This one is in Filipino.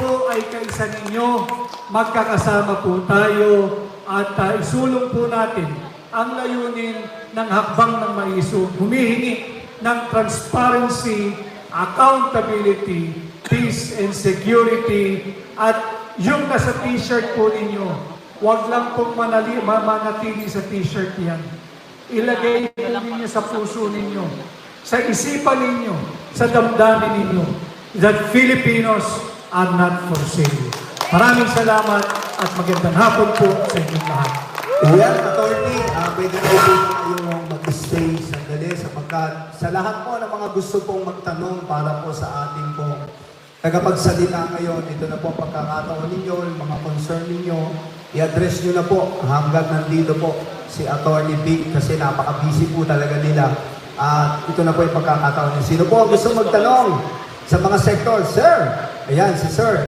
po ay kaisa ninyo, magkakasama po tayo at ah, isulong po natin ang layunin ng hakbang ng maiso, humihingi ng transparency, accountability, peace and security at yung nasa t-shirt po ninyo, wag lang pong manali, ma- manatili sa t-shirt yan. Ilagay po ninyo sa puso ninyo, sa isipan ninyo, sa damdamin ninyo, that Filipinos are not for sale. Maraming salamat at magandang hapon po sa inyong lahat. Well, attorney, uh, pwede na po kayong mag-stay sandali sapagkat sa lahat po ng mga gusto pong magtanong para po sa ating po tagapagsalita ngayon, ito na po ang pagkakataon ninyo, mga concern ninyo, i-address nyo na po hanggang nandito po si Attorney Big kasi napaka-busy po talaga nila. At ito na po yung pagkakataon. Sino po ang gusto magtanong sa mga sector? Sir! Ayan, si Sir.